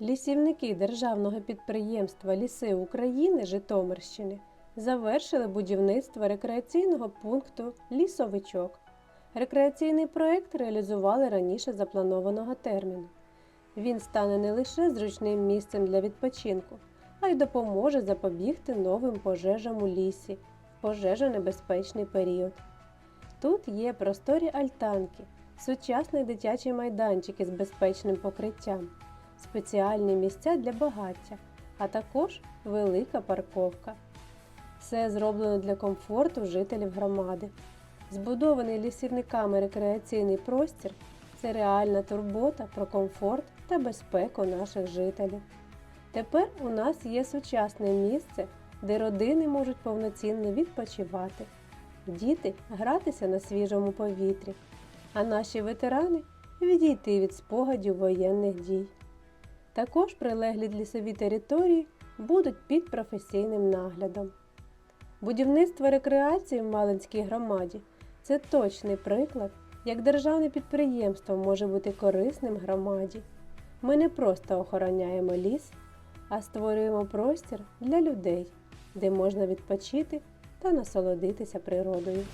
Лісівники Державного підприємства Ліси України Житомирщини завершили будівництво рекреаційного пункту Лісовичок. Рекреаційний проект реалізували раніше запланованого терміну. Він стане не лише зручним місцем для відпочинку, а й допоможе запобігти новим пожежам у лісі в пожежонебезпечний період. Тут є просторі альтанки, сучасний дитячий майданчик із безпечним покриттям, спеціальні місця для багаття, а також велика парковка. Все зроблено для комфорту жителів громади. Збудований лісівниками рекреаційний простір це реальна турбота про комфорт та безпеку наших жителів. Тепер у нас є сучасне місце, де родини можуть повноцінно відпочивати, діти гратися на свіжому повітрі, а наші ветерани відійти від спогадів воєнних дій. Також прилеглі лісові території будуть під професійним наглядом. Будівництво рекреації в Малинській громаді це точний приклад, як державне підприємство може бути корисним громаді. Ми не просто охороняємо ліс, а створюємо простір для людей, де можна відпочити та насолодитися природою.